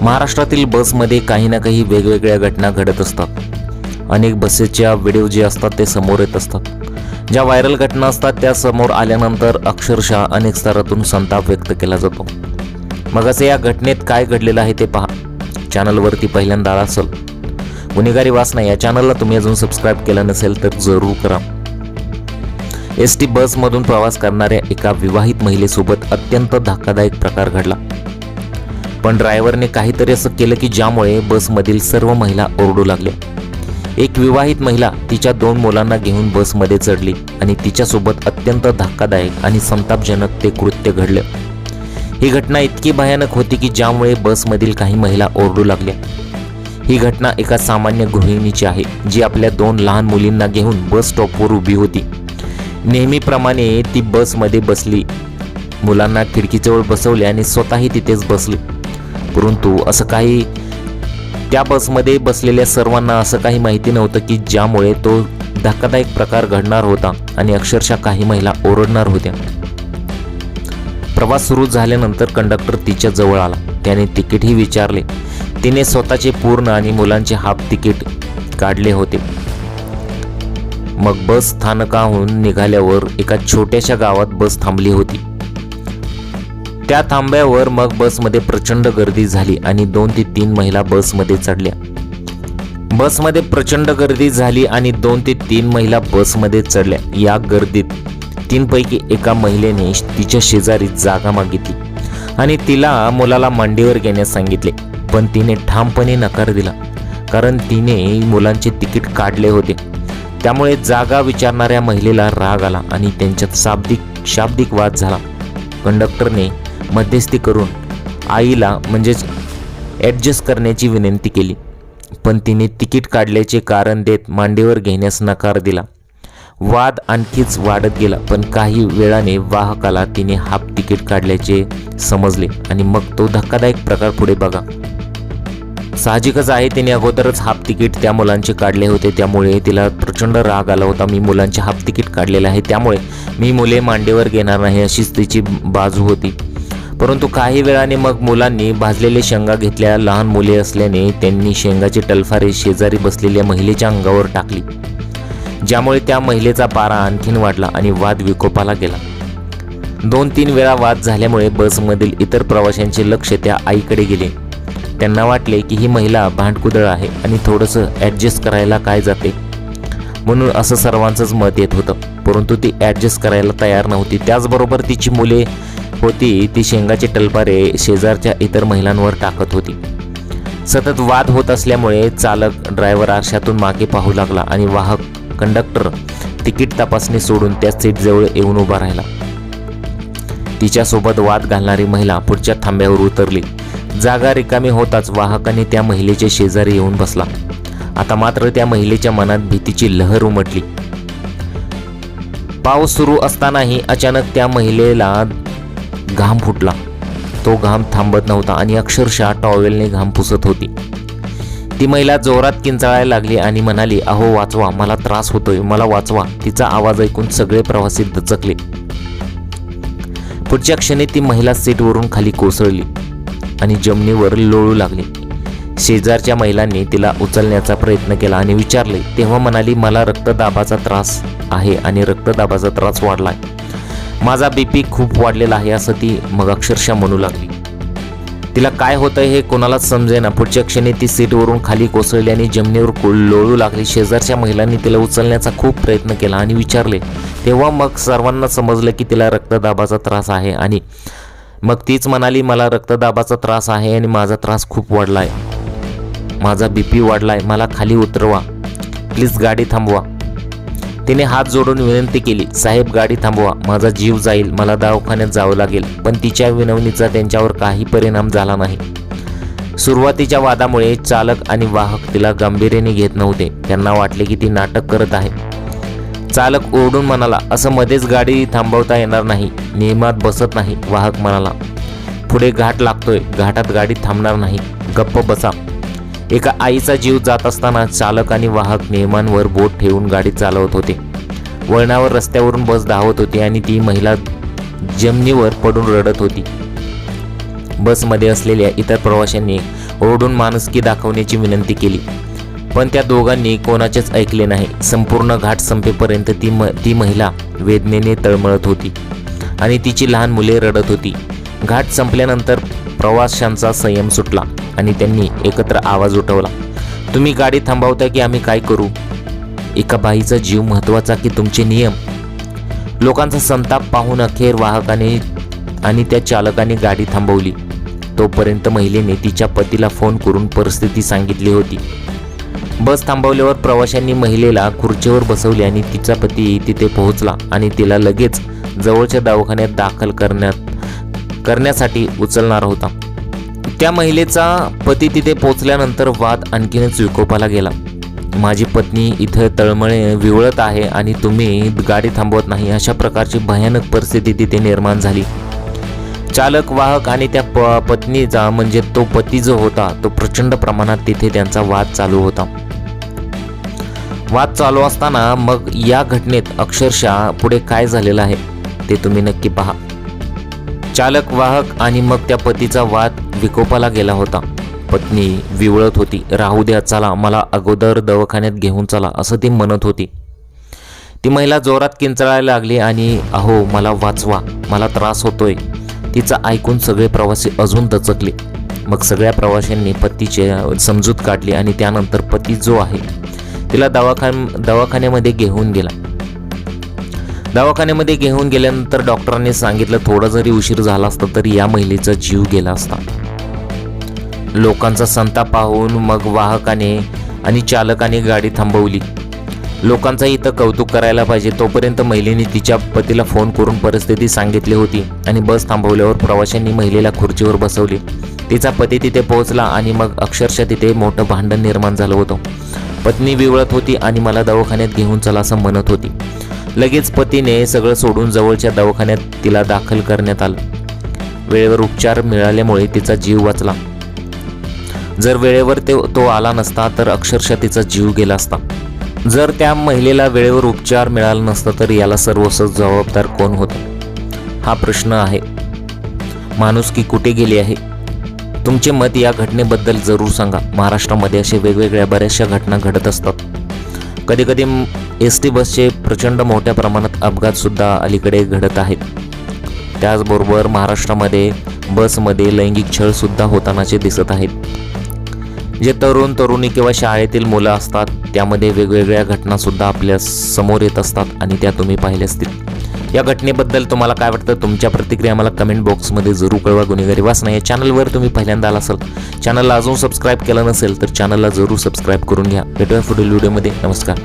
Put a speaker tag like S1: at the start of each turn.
S1: महाराष्ट्रातील बसमध्ये काही ना काही वेगवेगळ्या घटना घडत असतात. अनेक बसेसच्या व्हिडिओ जे असतात ते समोर येत असतात. ज्या व्हायरल घटना असतात त्या समोर आल्यानंतर अक्षरशः अनेक स्तरातून संताप व्यक्त केला जातो. मग असे या घटनेत काय घडलेलं आहे ते पहा. चॅनलवरती पहिल्यांदा असल. असेल गुन्हेगारी वासना या चॅनलला तुम्ही अजून सबस्क्राईब केलं नसेल तर जरूर करा. एस टी बसमधून प्रवास करणाऱ्या एका विवाहित महिलेसोबत अत्यंत धक्कादायक प्रकार घडला. पण ड्रायव्हरने काहीतरी असं केलं की ज्यामुळे बसमधील सर्व महिला ओरडू लागल्या. एक विवाहित महिला तिच्या दोन मुलांना घेऊन बसमध्ये चढली आणि तिच्यासोबत अत्यंत धक्कादायक आणि संतापजनक ते कृत्य घडलं. ही घटना इतकी भयानक होती की ज्यामुळे बसमधील काही महिला ओरडू लागल्या. ही घटना एका सामान्य गृहिणीची आहे जी आपल्या दोन लहान मुलींना घेऊन बस स्टॉपवर उभी होती. नेहमीप्रमाणे ती बसमध्ये बसली. मुलांना खिडकीजवळ बसवले आणि स्वतःही तिथेच बसली. परंतु असं काही त्या बसमध्ये बसलेल्या सर्वांना असं काही माहिती नव्हतं की ज्यामुळे तो धक्कादायक प्रकार घडणार होता आणि अक्षरशः काही महिला ओरडणार होत्या. प्रवास सुरू झाल्यानंतर कंडक्टर तिच्या जवळ आला. त्याने तिकीटही विचारले. तिने स्वतःचे पूर्ण आणि मुलांचे हाफ तिकीट काढले होते. मग बस स्थानकाहून निघाल्यावर एका छोट्याशा गावात बस थांबली होती. त्या थांब्यावर मग बसमध्ये प्रचंड गर्दी झाली आणि दोन ते तीन महिला बसमध्ये चढल्या. बसमध्ये प्रचंड गर्दी झाली आणि दोन ते तीन महिला बसमध्ये चढल्या. या गर्दीत तीनपैकी एका महिलेने तिच्या शेजारी जागा मागितली आणि तिला मुलाला मांडीवर घेण्यास सांगितले. पण तिने ठामपणे नकार दिला कारण तिने मुलांचे तिकीट काढले होते. त्यामुळे जागा विचारणाऱ्या महिलेला राग आला आणि त्यांच्यात शाब्दिक शाब्दिक वाद झाला. कंडक्टरने मध्यस्थी करून आईला म्हणजेच ॲडजस्ट करण्याची विनंती केली. पण तिने तिकीट काढल्याचे कारण देत मांडीवर घेण्यास नकार दिला. वाद आणखीच वाढत गेला पण काही वेळाने वाहकाला तिने हाफ तिकीट काढल्याचे समजले आणि मग तो धक्कादायक प्रकार पुढे बघा. साहजिकच आहे तिने अगोदरच हाफ तिकीट त्या मुलांचे काढले होते त्यामुळे तिला प्रचंड राग आला होता मी मुलांचे हाफ तिकीट काढलेलं आहे त्यामुळे मी मुले मांडीवर घेणार नाही अशीच तिची बाजू होती. परंतु काही वेळाने मग मुलांनी भाजलेले शेंगा घेतल्या. लहान मुले असल्याने त्यांनी शेंगाची टलफारी शेजारी बसलेल्या महिलेच्या अंगावर टाकली. ज्यामुळे त्या महिलेचा पारा आणखीन वाढला आणि वाद विकोपाला गेला. दोन तीन वेळा वाद झाल्यामुळे बसमधील इतर प्रवाशांचे लक्ष त्या आईकडे गेले. त्यांना वाटले की ही महिला भांडकुदळ आहे आणि थोडंसं ॲडजस्ट करायला काय जाते? म्हणून असं सर्वांचंच मत येत होतं. परंतु ती ॲडजस्ट करायला तयार नव्हती. त्याचबरोबर तिची मुले होती ती शेंगाचे टलपारे शेजारच्या इतर महिलांवर टाकत होती. सतत वाद होत असल्यामुळे चालक ड्रायव्हर आरशातून मागे पाहू लागला आणि वाहक कंडक्टर तिकीट तपासणी सोडून त्या सीटजवळ येऊन उभा राहिला. तिच्यासोबत वाद घालणारी महिला पुढच्या थांब्यावर उतरली. जागा रिकामी होताच वाहकाने त्या महिलेच्या शेजारी येऊन बसला. आता मात्र त्या महिलेच्या मनात भीतीची लहर उमटली. पाऊस सुरू असतानाही अचानक त्या महिलेला घाम फुटला. तो घाम थांबत नव्हता आणि अक्षरशः टॉवेलने घाम पुसत होती. ती महिला जोरात किंचाळायला लागली आणि म्हणाली अहो वाचवा मला त्रास होतोय मला वाचवा. तिचा आवाज ऐकून सगळे प्रवासी दचकले. पुढच्या क्षणी ती महिला सीटवरून खाली कोसळली आणि जमिनीवर लोळू लागली. शेजारच्या महिलांनी तिला उचलण्याचा प्रयत्न केला आणि विचारले तेव्हा म्हणाली मला रक्तदाबाचा त्रास आहे आणि रक्तदाबाचा त्रास वाढलाय. माझा बीपी खूप वाढलेला आहे असं ती मग अक्षरशः म्हणू लागली. तिला काय होतं हे कोणालाच समजेना. पुढच्या क्षणी ती सीटवरून खाली कोसळली आणि जमिनीवर लोळू लागली. शेजारच्या महिलांनी तिला उचलण्याचा खूप प्रयत्न केला आणि विचारले. तेव्हा मग सर्वांना समजलं की तिला रक्तदाबाचा त्रास आहे आणि मग तीच म्हणाली मला रक्तदाबाचा त्रास आहे आणि माझा त्रास खूप वाढला आहे माझा बी पी वाढला आहे मला खाली उतरवा. प्लीज गाडी थांबवा. तिने हात जोडून विनंती केली साहेब गाडी थांबवा माझा जीव जाईल मला दवाखान्यात जावं लागेल पण तिच्या विनवणीचा त्यांच्यावर काही परिणाम झाला नाही. सुरुवातीच्या वादामुळे चालक आणि वाहक तिला गांभीर्याने घेत नव्हते. त्यांना वाटले की ती नाटक करत आहे. चालक ओरडून म्हणाला असं मध्येच गाडी थांबवता येणार नाही नियमात बसत नाही वाहक म्हणाला. पुढे घाट लागतोय घाटात गाडी थांबणार नाही गप्प बसा. एका आईचा जीव जात असताना चालक आणि वाहक नियमांवर बोट ठेवून गाडी चालवत होते. वळणावर रस्त्यावरून बस धावत होती आणि ती महिला जमिनीवर पडून रडत होती. बसमध्ये असलेल्या इतर प्रवाशांनी ओरडून माणुसकी दाखवण्याची विनंती केली. पण त्या दोघांनी कोणाचेच ऐकले नाही. संपूर्ण घाट संपेपर्यंत ती म ती महिला वेदनेने तळमळत होती आणि तिची लहान मुले रडत होती. घाट संपल्यानंतर प्रवाशांचा संयम सुटला. आणि त्यांनी एकत्र आवाज उठवला तुम्ही गाडी थांबवता की आम्ही काय करू? एका बाईचा जीव महत्त्वाचा की तुमचे नियम? लोकांचा संताप पाहून अखेर वाहकाने आणि त्या चालकाने गाडी थांबवली. तोपर्यंत महिलेने तिच्या पतीला फोन करून परिस्थिती सांगितली होती. बस थांबवल्यावर प्रवाशांनी महिलेला खुर्चीवर बसवली आणि तिचा पती तिथे पोहोचला आणि तिला लगेच जवळच्या दवाखान्यात दाखल करण्यात करण्यासाठी उचलणार होता. त्या महिलेचा पती तिथे पोचल्यानंतर वाद आणखीनच विकोपाला गेला. माझी पत्नी इथं तळमळे विवळत आहे आणि तुम्ही गाडी थांबवत नाही अशा प्रकारची भयानक परिस्थिती तिथे निर्माण झाली. चालक वाहक आणि त्या प पत्नीचा म्हणजे तो पती जो होता तो प्रचंड प्रमाणात तिथे त्यांचा वाद चालू होता. वाद चालू असताना मग या घटनेत अक्षरशः पुढे काय झालेलं आहे ते तुम्ही नक्की पहा. चालक वाहक आणि मग त्या पतीचा वाद विकोपाला गेला होता. पत्नी विवळत होती राहू द्या चला मला अगोदर दवाखान्यात घेऊन चला असं ती म्हणत होती. ती महिला जोरात किंचळायला लागली आणि अहो मला वाचवा मला त्रास होतोय. तिचं ऐकून सगळे प्रवासी अजून दचकले. मग सगळ्या प्रवाशांनी पतीचे समजूत काढली आणि त्यानंतर पती जो आहे तिला दवाखान दवाखान्यामध्ये घेऊन गेला. दवाखान्यामध्ये घेऊन गेल्यानंतर डॉक्टरांनी सांगितलं थोडा जरी उशीर झाला असता तरी या महिलेचा जीव गेला असता. लोकांचा संताप पाहून मग वाहकाने आणि चालकाने गाडी थांबवली. लोकांचा इथं कौतुक करायला पाहिजे तोपर्यंत महिलेने तिच्या पतीला फोन करून परिस्थिती सांगितली होती आणि बस थांबवल्यावर प्रवाशांनी महिलेला खुर्चीवर बसवली. तिचा पती तिथे पोहोचला आणि मग अक्षरशः तिथे मोठं भांडण निर्माण झालं होतं. पत्नी विवळत होती आणि मला दवाखान्यात घेऊन चला असं म्हणत होती. लगेच पतीने सगळं सोडून जवळच्या दवाखान्यात तिला दाखल करण्यात आलं. वेळेवर उपचार मिळाल्यामुळे तिचा जीव वाचला. जर वेळेवर ते तो आला नसता तर अक्षरशः तिचा जीव गेला असता. जर त्या महिलेला वेळेवर उपचार मिळाला नसता तर याला सर्वस्व जबाबदार कोण होत? हा प्रश्न आहे. माणूस की कुठे गेली आहे? तुमचे मत या घटनेबद्दल जरूर सांगा. महाराष्ट्रामध्ये असे वेगवेगळ्या बऱ्याचशा घटना घडत असतात. कधीकधी एस टी बसचे प्रचंड मोठ्या प्रमाणात अपघातसुद्धा अलीकडे घडत आहेत. त्याचबरोबर महाराष्ट्रामध्ये बसमध्ये लैंगिक छळसुद्धा होतानाचे दिसत आहेत. जे तरुण तरुणी किंवा शाळेतील मुलं असतात त्यामध्ये वेगवेगळ्या घटनासुद्धा आपल्यासमोर येत असतात आणि त्या तुम्ही पाहिल्या असतील. या घटनेबद्दल तुम्हाला काय वाटतं? तुमच्या प्रतिक्रिया मला कमेंट बॉक्समध्ये जरूर कळवा. गुन्हेगारी वाचना या चॅनलवर तुम्ही पहिल्यांदा आला असाल चॅनलला अजून सबस्क्राईब केलं नसेल तर चॅनलला जरूर सबस्क्राईब करून घ्या. भेटूया पुढील व्हिडिओमध्ये नमस्कार.